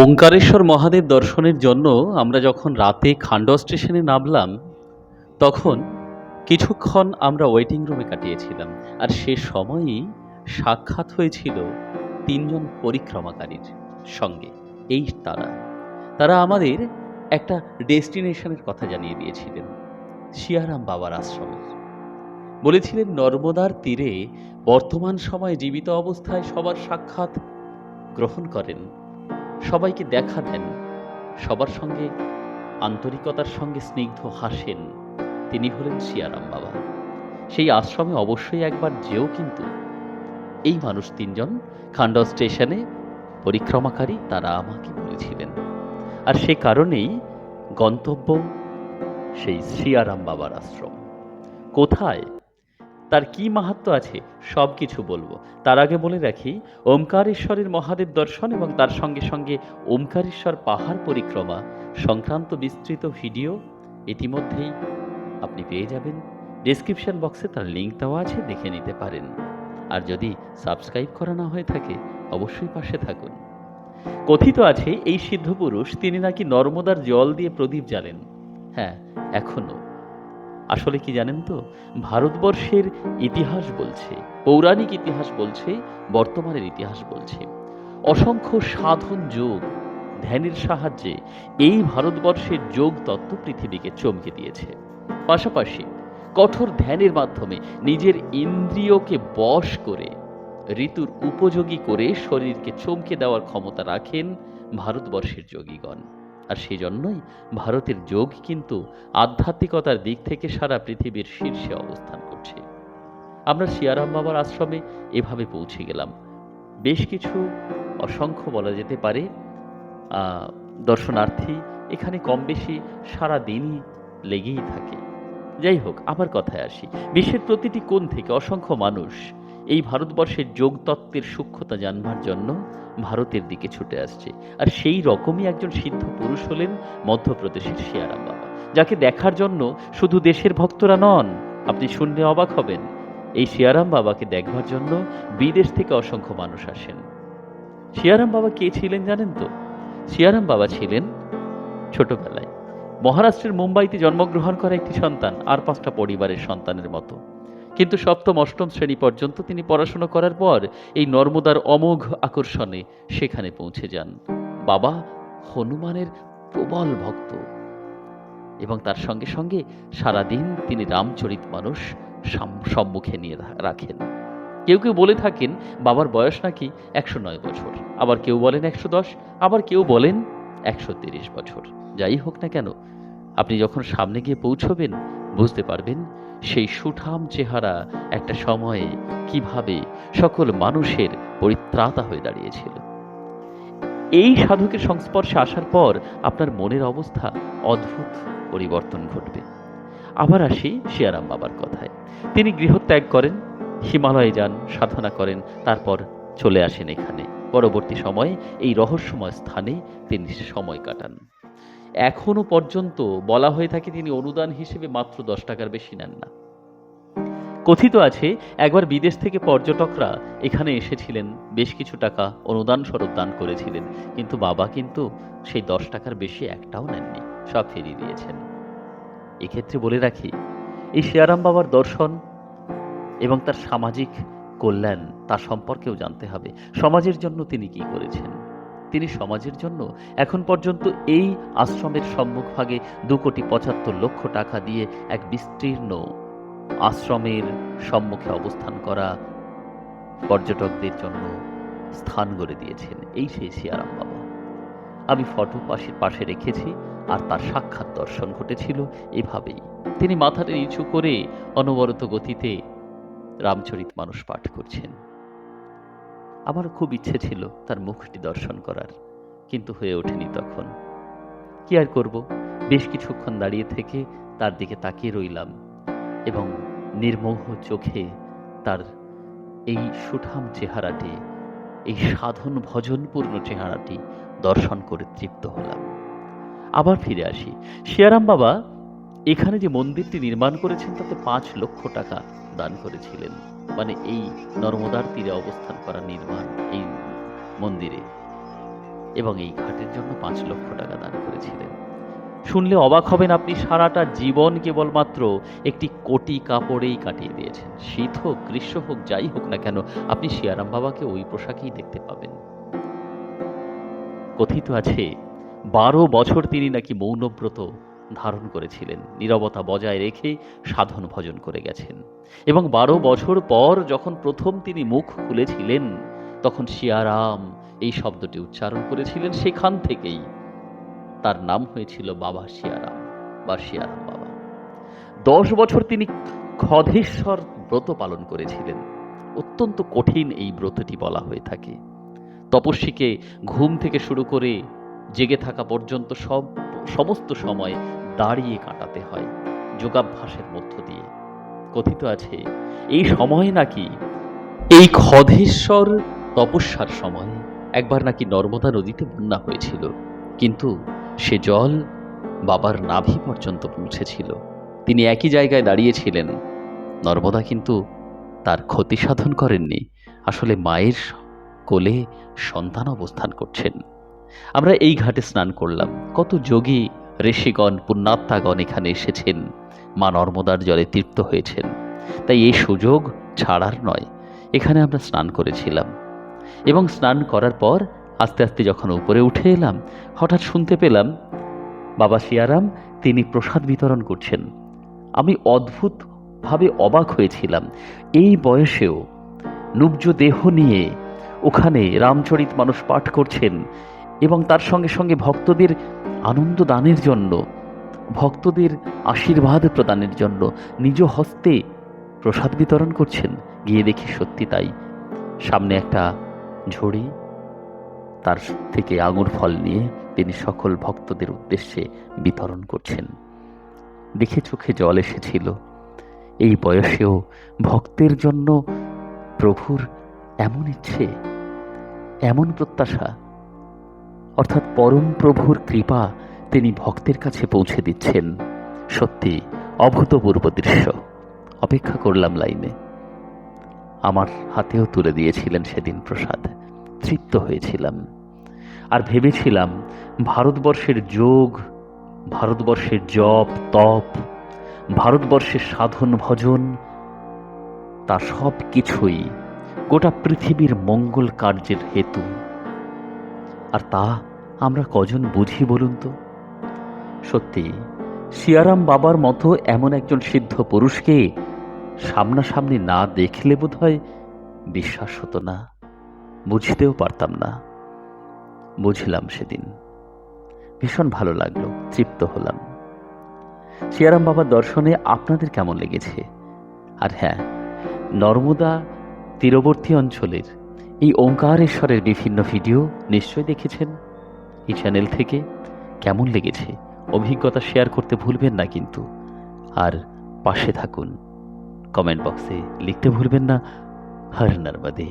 ওঙ্কারেশ্বর মহাদেব দর্শনের জন্য আমরা যখন রাতে খান্ডোয়া স্টেশনে নামলাম, তখন কিছুক্ষণ আমরা ওয়েটিং রুমে কাটিয়েছিলাম, আর সে সময়ই সাক্ষাৎ হয়েছিল তিনজন পরিক্রমাকারীর সঙ্গে, এই তারা। তারা আমাদের একটা ডেস্টিনেশনের কথা জানিয়ে দিয়েছিলেন, শিয়ারাম বাবার আশ্রমের বলেছিলেন, নর্মদার তীরে বর্তমান সময়ে জীবিত অবস্থায় সবার সাক্ষাৎ গ্রহণ করেন সবাইকে দেখা দেন। সবার সঙ্গে, আন্তরিকতার সঙ্গে স্নিগ্ধ হাসেন। তিনি হলেন সিয়ারাম বাবা। সেই আশ্রমে অবশ্যই একবার যেও কিন্তু। এই মানুষ তিনজন খান্ড স্টেশনে পরিক্রমাকারী তারা আমাকে বলেছিলেন। আর সে কারণেই গন্তব্য সেই সিয়ারাম বাবার আশ্রম। কোথায়? তার কি মাহাত্ম আছে সব কিছু বলব। তার আগে বলে রাখি, ওমকারেশ্বরের মহাদেব দর্শন এবং তার সঙ্গে সঙ্গে ওমকারেশ্বর পাহাড় পরিক্রমা সংক্রান্ত বিস্তৃত ভিডিও ইতিমধ্যেই আপনি পেয়ে যাবেন। ডেসক্রিপশন বক্সে তার লিঙ্ক দেওয়া আছে, দেখে নিতে পারেন। আর যদি সাবস্ক্রাইব করা না হয়ে থাকে, অবশ্যই পাশে থাকুন। কথিত আছে, এই সিদ্ধ পুরুষ তিনি নাকি নর্মদার জল দিয়ে প্রদীপ জ্বালেন। হ্যাঁ এখনও। আসলে কি জানেন তো? ভারতবর্ষের ইতিহাস বলছে, পৌরাণিক ইতিহাস বলছে, বর্তমানের ইতিহাস বলছে। অসংখ্য সাধন যোগ ধ্যানের সাহায্যে এই ভারতবর্ষের যোগ তত্ত্ব পৃথিবীকে চমকে দিয়েছে। পাশাপাশি কঠোর ধ্যানের মাধ্যমে নিজের ইন্দ্রিয়কে বশ করে, ঋতুর উপযোগী করে শরীরকে চমকে দেওয়ার ক্ষমতা রাখেন ভারতবর্ষের যোগীগণ। আর সেই জন্যই ভারতের যোগ কিন্তু আধ্যাত্মিকতার দিক থেকে সারা পৃথিবীর শীর্ষে অবস্থান করছে। আমরা সিয়ারাম বাবার আশ্রমে এভাবে পৌঁছে গেলাম। বেশ কিছু অসংখ্য বলা যেতে পারে দর্শনার্থী এখানে কম বেশি সারা দিনই লেগেই থাকে। যাই হোক আবার কথায় আসি। বিশ্বের প্রতিটি কোণ থেকে অসংখ্য মানুষ এই ভারতবর্ষের যোগতত্ত্বের সূক্ষ্মতা জানবার জন্য ভারতের দিকে ছুটে আসছে। আর সেই রকমই একজন সিদ্ধ পুরুষ হলেন মধ্যপ্রদেশের শিয়ারাম বাবা। যাকে দেখার জন্য শুধু দেশের ভক্তরা নন, আপনি শুনলে অবাক হবেন, এই শিয়ারাম বাবাকে দেখবার জন্য বিদেশ থেকে অসংখ্য মানুষ আসেন। শিয়ারাম বাবা কে ছিলেন জানেন তো? শিয়ারাম বাবা ছিলেন ছোটবেলায়। মহারাষ্ট্রের মুম্বাইতে জন্মগ্রহণ করা একটি সন্তান আর পাঁচটা পরিবারের সন্তানের মতো। কিন্তু সপ্তম, অষ্টম শ্রেণি পর্যন্ত তিনি পড়াশোনা করার পর এই নর্মদার অমোঘ আকর্ষণে সেখানে পৌঁছে যান। বাবা হনুমানের প্রবল ভক্ত এবং তার সঙ্গে সঙ্গে সারাদিন তিনি রামচরিত মানুষ সম্মুখে নিয়ে রাখেন। কেউ কেউ বলে থাকেন, বাবার বয়স নাকি একশো নয় বছর। আবার কেউ বলেন একশো দশ, আবার কেউ বলেন একশো তিরিশ বছর। যাই হোক না কেন, আপনি যখন সামনে গিয়ে পৌঁছবেন, বুঝতে পারবেন সেই সুঠাম চেহারা একটা সময়ে কীভাবে সকল মানুষের পরিত্রাতা হয়ে দাঁড়িয়েছিল। এই সাধকের সংস্পর্শে আসার পর আপনার মনের অবস্থা অদ্ভুত পরিবর্তন ঘটবে। আবার আসি শিয়ারাম বাবার কথায়। তিনি গৃহত্যাগ করেন, হিমালয়ে যান, সাধনা করেন, তারপর চলে আসেন এখানে। পরবর্তী সময়ে এই রহস্যময় স্থানে তিনি সময় কাটান। এখনও পর্যন্ত বলা হয়ে থাকে তিনি অনুদান হিসেবে মাত্র দশ টাকার বেশি নেন না। কথিত আছে, একবার বিদেশ থেকে পর্যটকরা এখানে এসেছিলেন, বেশ কিছু টাকা অনুদান স্বরূপ দান করেছিলেন, কিন্তু বাবা কিন্তু সেই দশ টাকার বেশি একটাও নেননি, সব ফিরিয়ে দিয়েছেন। এক্ষেত্রে বলে রাখি, এই শিয়ারাম বাবার দর্শন এবং তার সামাজিক কল্যাণ তার সম্পর্কেও জানতে হবে। সমাজের জন্য তিনি কি করেছেন? তিনি সমাজের জন্য এখন পর্যন্ত এই আশ্রমের সম্মুখভাগে দু কোটি পঁচাত্তর লক্ষ টাকা দিয়ে এক বিস্তীর্ণ আশ্রমের সম্মুখে অবস্থান করা পর্যটকদের জন্য স্থান গড়ে দিয়েছেন এই সেই সিয়ারাম বাবা। আমি ফটো পাশের পাশে রেখেছি আর তার সাক্ষাৎ দর্শন ঘটেছিল এভাবেই। তিনি মাথাটা নিচু করে অনবরত গতিতে রামচরিত মানুষ পাঠ করছেন। আমার খুব ইচ্ছে ছিল তার মুখটি দর্শন করার, কিন্তু হয়ে ওঠেনি তখন। কি আর করব? বেশ কিছুক্ষণ দাঁড়িয়ে থেকে তার দিকে তাকিয়ে রইলাম এবং নির্মোহ চোখে তার এই সুঠাম চেহারাটি, এই সাধন ভজনপূর্ণ চেহারাটি দর্শন করে তৃপ্ত হলাম। আবার ফিরে আসি। শিয়ারাম বাবা এখানে যে মন্দিরটি নির্মাণ করেছেন, তাতে পাঁচ লক্ষ টাকা দান করেছিলেন। মানে এই নর্মদার তীরে অবস্থান করা নির্মাণ এই মন্দিরে। এবং এই ঘাটের জন্য পাঁচ লক্ষ টাকা দান করেছিলেন। শুনলে অবাক হবেন আপনি, সারাটা জীবন কেবলমাত্র একটি কোটি কাপড়েই কাটিয়ে দিয়েছেন। শীত হোক, গ্রীষ্ম হোক, যাই হোক না কেন, আপনি শিয়ারাম বাবাকে ওই পোশাকেই দেখতে পাবেন। কথিত আছে, বারো বছর তিনি নাকি মৌনব্রত ধারণ করেছিলেন। নীরবতা বজায় রেখে সাধন ভজন করে গেছেন। এবং বারো বছর পর যখন প্রথম তিনি মুখ খুলেছিলেন, তখন শিয়ারাম এই শব্দটি উচ্চারণ করেছিলেন সেখান থেকেই। তার নাম হয়েছিল বাবা শিয়ারাম, বা শিয়ারাম বাবা। দশ বছর তিনি খধেশ্বর ব্রত পালন করেছিলেন। অত্যন্ত কঠিন এই ব্রতটি বলা হয়ে থাকে। তপস্বীকে ঘুম থেকে শুরু করে জেগে থাকা পর্যন্ত সব, সমস্ত সময় দাঁড়িয়ে কাটাতে হয় যোগাভ্যাসের মধ্য দিয়ে। কথিত আছে, এই সময় নাকি এই খধেশ্বর তপস্যার সময় একবার নাকি নর্মদা নদীতে বন্যা হয়েছিল। কিন্তু সে জল বাবার নাভি পর্যন্ত পৌঁছেছিল। তিনি একই জায়গায় দাঁড়িয়েছিলেন। নর্মদা কিন্তু তার ক্ষতি সাধন করেননি। আসলে মায়ের কোলে সন্তান অবস্থান করছেন। আমরা এই ঘাটে স্নান করলাম। কত যোগী ঋষিগণ, পুণ্যাত্মাগণ এখানে এসেছেন। মা নর্মদার জলে তৃপ্ত হয়েছেন। তাই এই সুযোগ ছাড়ার নয়, এখানে আমরা স্নান করেছিলাম। এবং স্নান করার পর আস্তে আস্তে যখন উপরে উঠে এলাম, হঠাৎ শুনতে পেলাম, বাবা শিয়ারাম তিনি প্রসাদ বিতরণ করছেন। আমি অদ্ভুতভাবে অবাক হয়েছিলাম। এই বয়সেও নুব্জ দেহ নিয়ে ওখানে রামচরিত মানুষ পাঠ করছেন এবং তার সঙ্গে সঙ্গে ভক্তদের আনন্দ দানের জন্য, ভক্তদের আশীর্বাদ প্রদানের জন্য নিজ হস্তে প্রসাদ বিতরণ করছেন। গিয়ে দেখি সত্যি তাই। সামনে একটা ঝুড়ি, তার থেকে আঙুর ফল নিয়ে তিনি সকল ভক্তদের উদ্দেশ্যে বিতরণ করছেন। দেখে চোখে জল এসেছিল। এই বয়সেও ভক্তের জন্য প্রভুর এমন ইচ্ছে, এমন প্রত্যাশা অর্থাৎ পরম প্রভুর কৃপা তিনি ভক্তের কাছে পৌঁছে দিচ্ছেন। সত্যি অভূতপূর্ব দৃশ্য। অপেক্ষা করলাম লাইনে। আমার হাতেও তুলে দিয়েছিলেন সেদিন প্রসাদ। তৃপ্ত হয়েছিলাম। আর ভেবেছিলাম, ভারতবর্ষের যোগ, ভারতবর্ষের জপ, তপ, ভারতবর্ষের সাধন ভজন, তা সব কিছুই গোটা পৃথিবীর মঙ্গল কার্যের হেতু। আর তা আমরা কজন বুঝি বলুন তো? সত্যি সিয়ারাম বাবার মতো এমন একজন সিদ্ধ পুরুষকে সামনাসামনি না দেখলে বোধ হয় বিশ্বাস হতো না, বুঝতেও পারতাম না। বুঝলাম সেদিন। ভীষণ ভালো লাগল, তৃপ্ত হলাম। সিয়ারাম বাবার দর্শনে আপনাদের কেমন লেগেছে? আর হ্যাঁ নর্মদা তীরবর্তী অঞ্চলের এই ওঙ্কারেশ্বরের বিভিন্ন ভিডিও নিশ্চয় দেখেছেন? এই চ্যানেল থেকে কেমন লেগেছে? অভিজ্ঞতা শেয়ার করতে ভুলবেন না কিন্তু। আর পাশে থাকুন। কমেন্ট বক্সে লিখতে ভুলবেন না। হর নর্মদে